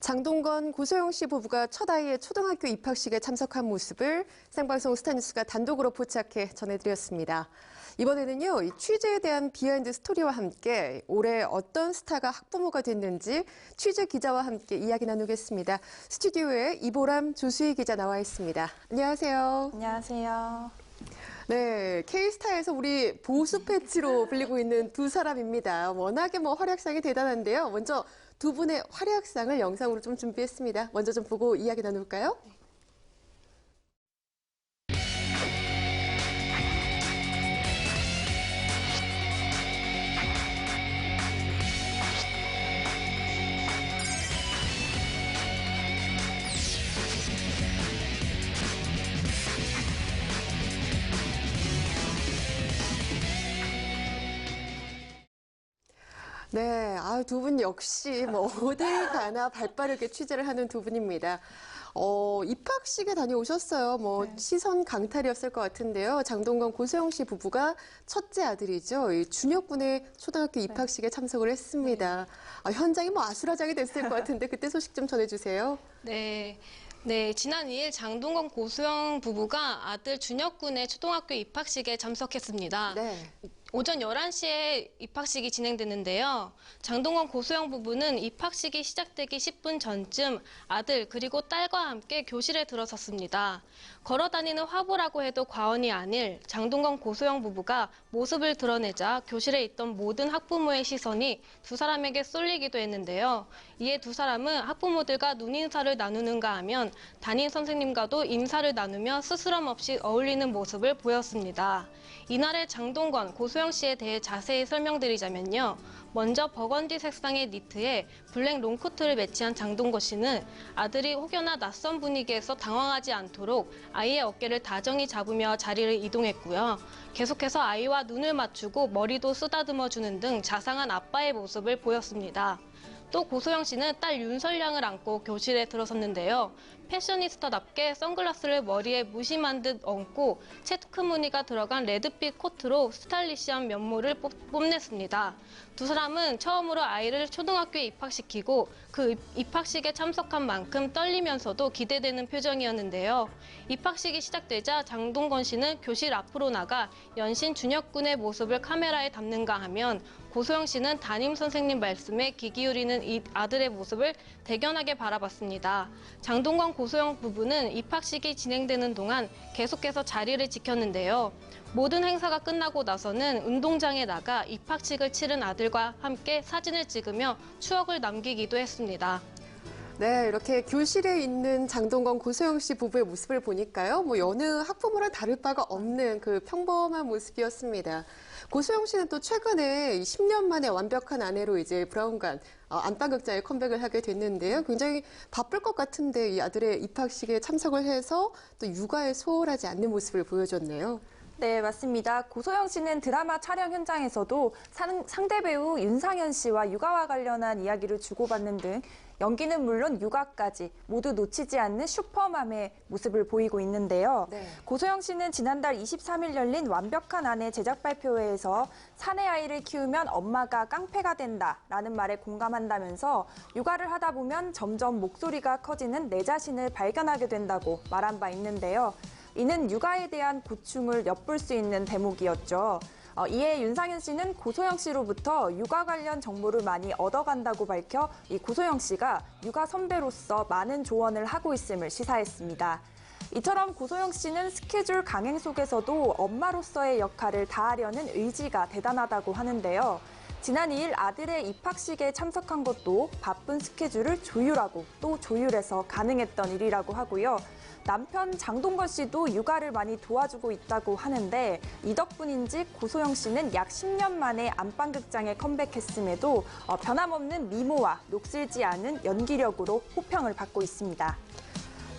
장동건 고소영 씨 부부가 첫 아이의 초등학교 입학식에 참석한 모습을 생방송 스타뉴스가 단독으로 포착해 전해드렸습니다. 이번에는요, 이 취재에 대한 비하인드 스토리와 함께 올해 어떤 스타가 학부모가 됐는지 취재 기자와 함께 이야기 나누겠습니다. 스튜디오에 이보람 조수희 기자 나와 있습니다. 안녕하세요. 안녕하세요. 네, K스타에서 우리 보수 패치로 불리고 있는 두 사람입니다. 워낙에 뭐 활약상이 대단한데요. 먼저 두 분의 활약상을 영상으로 좀 준비했습니다. 먼저 좀 보고 이야기 나눌까요? 네, 아, 두 분 역시 뭐 어딜 가나 발빠르게 취재를 하는 두 분입니다. 어, 입학식에 다녀오셨어요. 뭐 시선 강탈이었을 것 같은데요. 장동건 고소영 씨 부부가 첫째 아들이죠. 이 준혁군의 초등학교 입학식에 참석을 했습니다. 아, 현장이 뭐 아수라장이 됐을 것 같은데 그때 소식 좀 전해주세요. 네. 네, 지난 2일 장동건 고수영 부부가 아들 준혁군의 초등학교 입학식에 참석했습니다. 네. 오전 11시에 입학식이 진행됐는데요. 장동건 고소영 부부는 입학식이 시작되기 10분 전쯤 아들 그리고 딸과 함께 교실에 들어섰습니다. 걸어 다니는 화보라고 해도 과언이 아닐 장동건 고소영 부부가 모습을 드러내자 교실에 있던 모든 학부모의 시선이 두 사람에게 쏠리기도 했는데요. 이에 두 사람은 학부모들과 눈인사를 나누는가 하면 담임 선생님과도 인사를 나누며 스스럼 없이 어울리는 모습을 보였습니다. 이날의 장동건, 고소영 씨에 대해 자세히 설명드리자면요. 먼저 버건디 색상의 니트에 블랙 롱코트를 매치한 장동건 씨는 아들이 혹여나 낯선 분위기에서 당황하지 않도록 아이의 어깨를 다정히 잡으며 자리를 이동했고요. 계속해서 아이와 눈을 맞추고 머리도 쓰다듬어 주는 등 자상한 아빠의 모습을 보였습니다. 또 고소영 씨는 딸 윤설량을 안고 교실에 들어섰는데요. 패셔니스타답게 선글라스를 머리에 무심한 듯 얹고 체크 무늬가 들어간 레드빛 코트로 스타일리시한 면모를 뽐- 뽐냈습니다. 두 사람은 처음으로 아이를 초등학교에 입학시키고 그 입학식에 참석한 만큼 떨리면서도 기대되는 표정이었는데요. 입학식이 시작되자 장동건 씨는 교실 앞으로 나가 연신 준혁군의 모습을 카메라에 담는가 하면 고소영 씨는 담임 선생님 말씀에 귀 기울이는 이 아들의 모습을 대견하게 바라봤습니다. 장동건 고소영 부부는 입학식이 진행되는 동안 계속해서 자리를 지켰는데요. 모든 행사가 끝나고 나서는 운동장에 나가 입학식을 치른 아들과 함께 사진을 찍으며 추억을 남기기도 했습니다. 네, 이렇게 교실에 있는 장동건 고소영 씨 부부의 모습을 보니까요. 뭐 여느 학부모랑 다를 바가 없는 그 평범한 모습이었습니다. 고소영 씨는 또 최근에 10년 만에 완벽한 아내로 이제 브라운관 어, 안방극장에 컴백을 하게 됐는데요. 굉장히 바쁠 것 같은데 이 아들의 입학식에 참석을 해서 또 육아에 소홀하지 않는 모습을 보여줬네요. 네, 맞습니다. 고소영 씨는 드라마 촬영 현장에서도 상, 상대 배우 윤상현 씨와 육아와 관련한 이야기를 주고받는 등 연기는 물론 육아까지 모두 놓치지 않는 슈퍼맘의 모습을 보이고 있는데요. 네. 고소영 씨는 지난달 23일 열린 완벽한 아내 제작 발표회에서 사내 아이를 키우면 엄마가 깡패가 된다라는 말에 공감한다면서 육아를 하다 보면 점점 목소리가 커지는 내 자신을 발견하게 된다고 말한 바 있는데요. 이는 육아에 대한 고충을 엿볼 수 있는 대목이었죠. 어, 이에 윤상현 씨는 고소영 씨로부터 육아 관련 정보를 많이 얻어간다고 밝혀 이 고소영 씨가 육아 선배로서 많은 조언을 하고 있음을 시사했습니다. 이처럼 고소영 씨는 스케줄 강행 속에서도 엄마로서의 역할을 다하려는 의지가 대단하다고 하는데요. 지난 2일 아들의 입학식에 참석한 것도 바쁜 스케줄을 조율하고 또 조율해서 가능했던 일이라고 하고요. 남편 장동건 씨도 육아를 많이 도와주고 있다고 하는데 이 덕분인지 고소영 씨는 약 10년 만에 안방극장에 컴백했음에도 어, 변함없는 미모와 녹슬지 않은 연기력으로 호평을 받고 있습니다.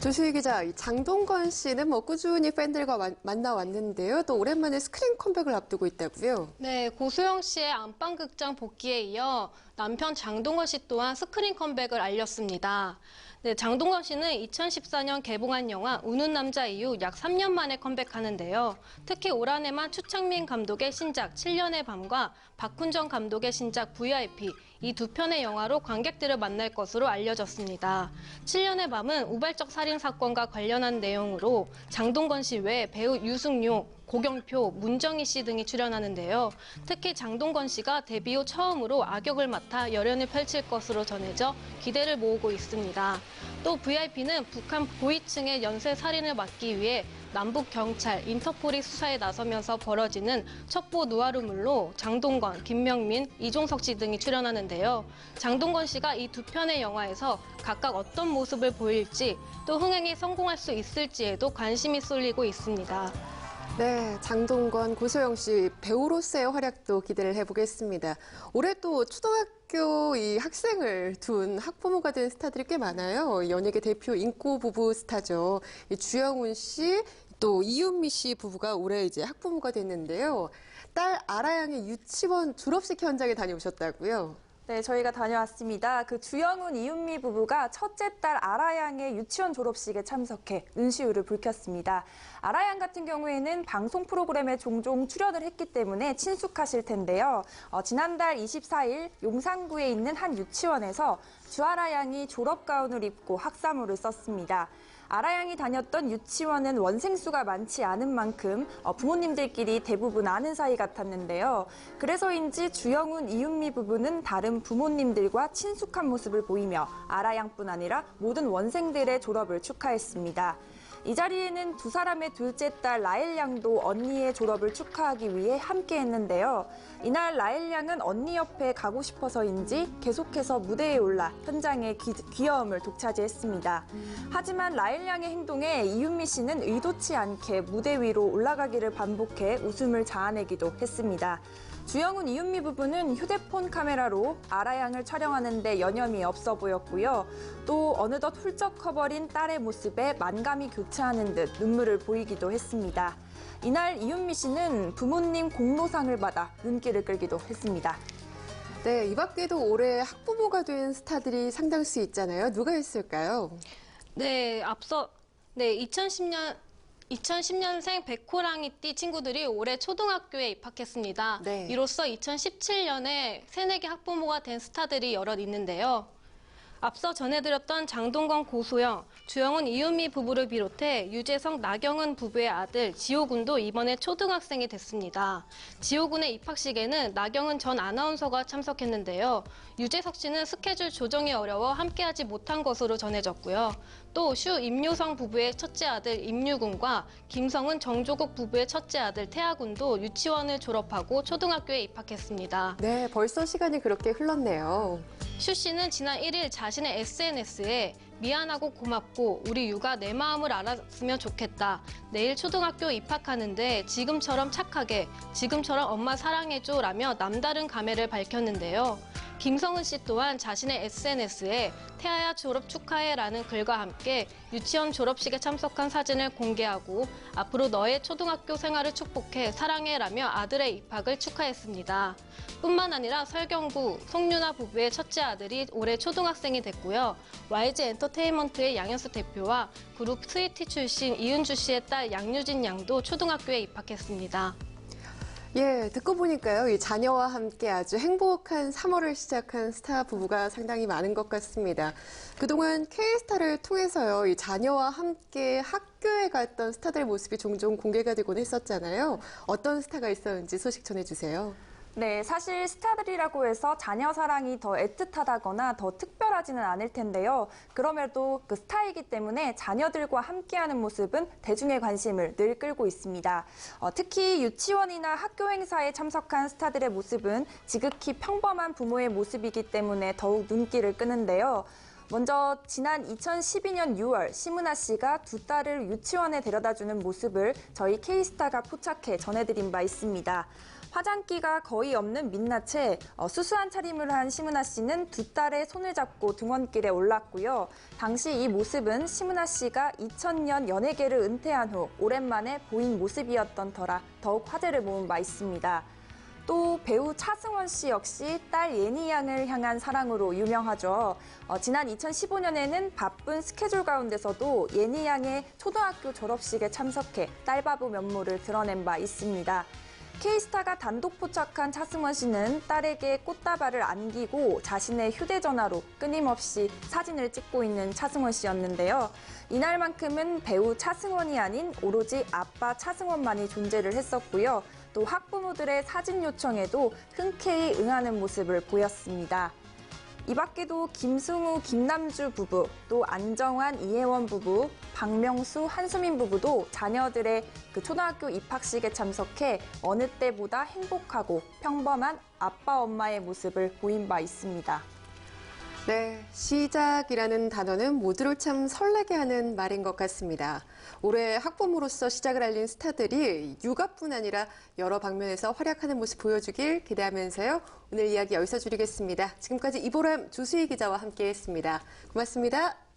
조수희 기자, 이 장동건 씨는 뭐 꾸준히 팬들과 만- 만나왔는데요. 또 오랜만에 스크린 컴백을 앞두고 있다고요. 네, 고소영 씨의 안방극장 복귀에 이어 남편 장동건 씨 또한 스크린 컴백을 알렸습니다. 네, 장동건 씨는 2014년 개봉한 영화 우는 남자 이후 약 3년 만에 컴백하는데요. 특히 올 한해만 추창민 감독의 신작 7년의 밤과 박훈정 감독의 신작 VIP 이 두 편의 영화로 관객들을 만날 것으로 알려졌습니다. 7년의 밤은 우발적 살인 사건과 관련한 내용으로 장동건 씨외 배우 유승용, 고경표, 문정희 씨 등이 출연하는데요. 특히 장동건 씨가 데뷔 후 처음으로 악역을 맡아 열연을 펼칠 것으로 전해져 기대를 모으고 있습니다. 또 VIP는 북한 고위층의 연쇄 살인을 막기 위해 남북 경찰, 인터폴이 수사에 나서면서 벌어지는 첩보 누아르물로 장동건, 김명민, 이종석 씨 등이 출연하는데요. 장동건 씨가 이 두 편의 영화에서 각각 어떤 모습을 보일지 또 흥행에 성공할 수 있을지에도 관심이 쏠리고 있습니다. 네, 장동건, 고소영 씨 배우로서의 활약도 기대를 해보겠습니다. 올해 또 초등학교 이 학생을 둔 학부모가 된 스타들이 꽤 많아요. 연예계 대표 인고 부부 스타죠. 이 주영훈 씨, 또 이윤미 씨 부부가 올해 이제 학부모가 됐는데요. 딸 아라양의 유치원 졸업식 현장에 다녀오셨다고요. 네, 저희가 다녀왔습니다. 그 주영훈, 이윤미 부부가 첫째 딸 아라양의 유치원 졸업식에 참석해 은시우를 불켰습니다. 아라양 같은 경우에는 방송 프로그램에 종종 출연을 했기 때문에 친숙하실 텐데요. 어, 지난달 24일 용산구에 있는 한 유치원에서 주아라 양이 졸업 가운을 입고 학사모를 썼습니다. 아라양이 다녔던 유치원은 원생수가 많지 않은 만큼 어, 부모님들끼리 대부분 아는 사이 같았는데요. 그래서인지 주영훈, 이윤미 부부는 다른 부모님들과 친숙한 모습을 보이며 아라양뿐 아니라 모든 원생들의 졸업을 축하했습니다. 이 자리에는 두 사람의 둘째 딸 라엘 양도 언니의 졸업을 축하하기 위해 함께 했는데요. 이날 라엘 양은 언니 옆에 가고 싶어서인지 계속해서 무대에 올라 현장의 귀, 귀여움을 독차지했습니다. 하지만 라엘 양의 행동에 이윤미 씨는 의도치 않게 무대 위로 올라가기를 반복해 웃음을 자아내기도 했습니다. 주영훈 이윤미 부부는 휴대폰 카메라로 아라양을 촬영하는 데 여념이 없어 보였고요. 또 어느덧 훌쩍 커버린 딸의 모습에 만감이 교차하는 듯 눈물을 보이기도 했습니다. 이날 이윤미 씨는 부모님 공로상을 받아 눈길을 끌기도 했습니다. 네, 이 밖에도 올해 학부모가 된 스타들이 상당수 있잖아요. 누가 있을까요? 네, 앞서 네, 2010년 2010년생 백호랑이띠 친구들이 올해 초등학교에 입학했습니다. 네. 이로써 2017년에 새내기 학부모가 된 스타들이 여럿 있는데요. 앞서 전해드렸던 장동건 고소영, 주영훈 이윤미 부부를 비롯해 유재석 나경은 부부의 아들 지호군도 이번에 초등학생이 됐습니다. 지호군의 입학식에는 나경은 전 아나운서가 참석했는데요. 유재석 씨는 스케줄 조정이 어려워 함께하지 못한 것으로 전해졌고요. 또 슈 임요성 부부의 첫째 아들 임유군과 김성은 정조국 부부의 첫째 아들 태아군도 유치원을 졸업하고 초등학교에 입학했습니다. 네, 벌써 시간이 그렇게 흘렀네요. 슈 씨는 지난 1일 자신의 SNS에 미안하고 고맙고 우리 육아 내 마음을 알았으면 좋겠다. 내일 초등학교 입학하는데 지금처럼 착하게, 지금처럼 엄마 사랑해줘 라며 남다른 감회를 밝혔는데요. 김성은 씨 또한 자신의 SNS에 태아야 졸업 축하해 라는 글과 함께 유치원 졸업식에 참석한 사진을 공개하고 앞으로 너의 초등학교 생활을 축복해 사랑해 라며 아들의 입학을 축하했습니다. 뿐만 아니라 설경구, 송유나 부부의 첫째 아들이 올해 초등학생이 됐고요. YG 엔터테인먼트의 양현수 대표와 그룹 스위티 출신 이은주 씨의 딸 양유진 양도 초등학교에 입학했습니다. 예, 듣고 보니까요, 이 자녀와 함께 아주 행복한 3월을 시작한 스타 부부가 상당히 많은 것 같습니다. 그동안 K스타를 통해서요, 이 자녀와 함께 학교에 갔던 스타들 모습이 종종 공개가 되곤 했었잖아요. 어떤 스타가 있었는지 소식 전해 주세요. 네, 사실 스타들이라고 해서 자녀 사랑이 더 애틋하다거나 더 특별하지는 않을 텐데요. 그럼에도 그 스타이기 때문에 자녀들과 함께하는 모습은 대중의 관심을 늘 끌고 있습니다. 어, 특히 유치원이나 학교 행사에 참석한 스타들의 모습은 지극히 평범한 부모의 모습이기 때문에 더욱 눈길을 끄는데요. 먼저 지난 2012년 6월 심은하 씨가 두 딸을 유치원에 데려다주는 모습을 저희 K스타가 포착해 전해드린 바 있습니다. 화장기가 거의 없는 민낯에 어, 수수한 차림을 한 심은하 씨는 두 딸의 손을 잡고 등원길에 올랐고요. 당시 이 모습은 심은하 씨가 2000년 연예계를 은퇴한 후 오랜만에 보인 모습이었던 터라 더욱 화제를 모은 바 있습니다. 또 배우 차승원 씨 역시 딸 예니 양을 향한 사랑으로 유명하죠. 어, 지난 2015년에는 바쁜 스케줄 가운데서도 예니 양의 초등학교 졸업식에 참석해 딸바보 면모를 드러낸 바 있습니다. K스타가 단독 포착한 차승원 씨는 딸에게 꽃다발을 안기고 자신의 휴대전화로 끊임없이 사진을 찍고 있는 차승원 씨였는데요. 이날만큼은 배우 차승원이 아닌 오로지 아빠 차승원만이 존재를 했었고요. 또 학부모들의 사진 요청에도 흔쾌히 응하는 모습을 보였습니다. 이 밖에도 김승우, 김남주 부부, 또 안정환, 이혜원 부부, 박명수, 한수민 부부도 자녀들의 그 초등학교 입학식에 참석해 어느 때보다 행복하고 평범한 아빠, 엄마의 모습을 보인 바 있습니다. 네, 시작이라는 단어는 모두를 참 설레게 하는 말인 것 같습니다. 올해 학부모로서 시작을 알린 스타들이 육아뿐 아니라 여러 방면에서 활약하는 모습 보여주길 기대하면서요. 오늘 이야기 여기서 줄이겠습니다. 지금까지 이보람 조수희 기자와 함께했습니다. 고맙습니다.